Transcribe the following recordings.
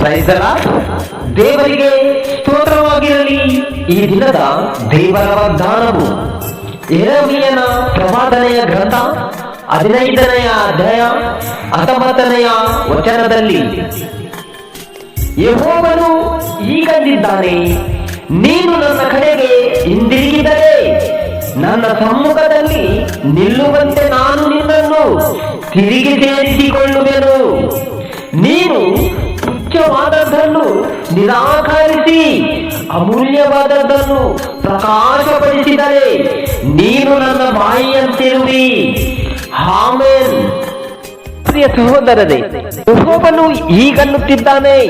ಪ್ರೈಸಲ, ದೇವರಿಗೆ ಸ್ತೋತ್ರವಾಗಿರಲಿ. ಈ ದಿನದ ದೇವರ ವಾಗ್ದಾನವು ಎರಮಿಯನ ಪ್ರವಾದನೆಯ ಗ್ರಂಥ ಹದಿನೈದನೆಯ ಅಧ್ಯಾಯ ಹತ್ತೊಂಬತ್ತನೆಯ ವಚನದಲ್ಲಿ. ಯಹೋವನು ಈಗಂದಿದ್ದಾನೆ ನೀನು ನನ್ನ ಕಡೆಗೆ ಹಿಂದಿರುಗಿದರೆ ನನ್ನ ಸಮ್ಮುಖದಲ್ಲಿ ನಿಲ್ಲುವಂತೆ ನಾನು ತಿರುಗಿ ಸೇರಿಸಿಕೊಳ್ಳುವೆನು ನೀನು ತುಚ್ಛವಾದದ್ದನ್ನು ನಿರಾಕರಿಸಿ, ಅಮೂಲ್ಯವಾದದ್ದನ್ನು ಪ್ರಕಾಶಪಡಿಸಿದರೆ ನೀನು ನನ್ನ ಬಾಯಿಯಂತಿರುವಿ. ಆಮೇನ್. ಪ್ರಿಯ ಸಹೋದರರೇ, ಯೆಹೋವನು ಈಗನ್ನುತ್ತಿದ್ದಾನೆ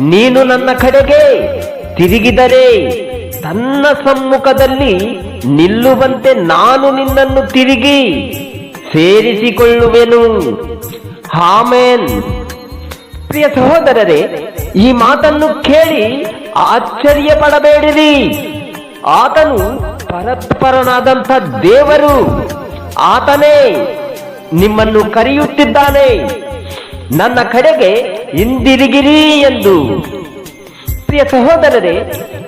ನೀನು ನನ್ನ ಕಡೆಗೆ ತಿರುಗಿದರೆ ತನ್ನ ಸಮ್ಮುಖದಲ್ಲಿ ನಿಲ್ಲುವಂತೆ ನಾನು ನಿನ್ನನ್ನು ತಿರುಗಿ. ಸೇರಿಸಿಕೊಳ್ಳುವೆನು. ಹಾಮೇನ್ ಪ್ರಿಯ ಸಹೋದರರೇ, ಈ ಮಾತನ್ನು ಕೇಳಿ ಆಶ್ಚರ್ಯ ಪಡಬೇಡಿರಿ ಆತನು ಪರಸ್ಪರನಾದಂಥ ದೇವರು. ಆತನೇ ನಿಮ್ಮನ್ನು ಕರೆಯುತ್ತಿದ್ದಾನೆ. ನನ್ನ ಕಡೆಗೆ ಹಿಂದಿರುಗಿರಿ ಎಂದು. ಪ್ರಿಯ ಸಹೋದರರೇ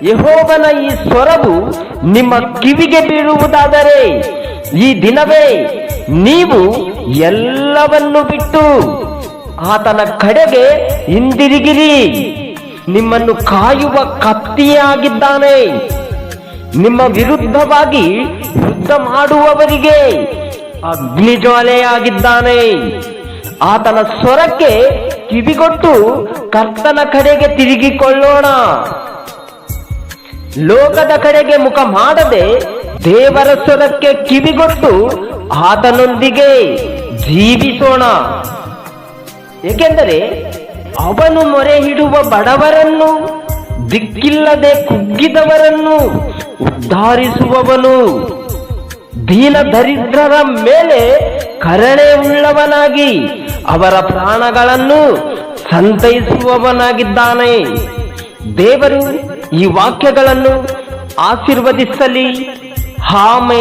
ಯಹೋಬನ ಈ ಸ್ವರವು ನಿಮ್ಮ ಕಿವಿಗೆ ಬೀಳುವುದಾದರೆ, ಈ ದಿನವೇ ನೀವು ಎಲ್ಲವನ್ನು ಬಿಟ್ಟು ಆತನ ಕಡೆಗೆ ಹಿಂದಿರುಗಿರಿ. ನಿಮ್ಮನ್ನು ಕಾಯುವ ಕತ್ತಿಯಾಗಿದ್ದಾನೆ. ನಿಮ್ಮ ವಿರುದ್ಧವಾಗಿ ಯುದ್ಧ ಮಾಡುವವರಿಗೆ ಅಗ್ನಿಜ್ವಾಲೆಯಾಗಿದ್ದಾನೆ. ಆತನ ಸ್ವರಕ್ಕೆ ಕಿವಿಗೊಟ್ಟು ಕರ್ತನ ಕಡೆಗೆ ತಿರುಗಿಕೊಳ್ಳೋಣ. ಲೋಕದ ಕಡೆಗೆ ಮುಖ ಮಾಡದೆ ದೇವರ ಸ್ವರಕ್ಕೆ ಕಿವಿಗೊಟ್ಟು ಆತನೊಂದಿಗೆ ಜೀವಿಸೋಣ. ಏಕೆಂದರೆ ಅವನು ಮೊರೆ ಹಿಡುವ ಬಡವರನ್ನು, ದಿಕ್ಕಿಲ್ಲದೆ ಕುಗ್ಗಿದವರನ್ನು ಉದ್ಧಾರಿಸುವವನು. ದೀನ ದರಿದ್ರರ ಮೇಲೆ ಕರಣೆ ಉಳ್ಳವನಾಗಿ ಅವರ ಪ್ರಾಣಗಳನ್ನು ಸಂತೈಸುವವನಾಗಿದ್ದಾನೆ. ದೇವರು ಈ ವಾಕ್ಯಗಳನ್ನು ಆಶೀರ್ವದಿಸಲಿ. how many?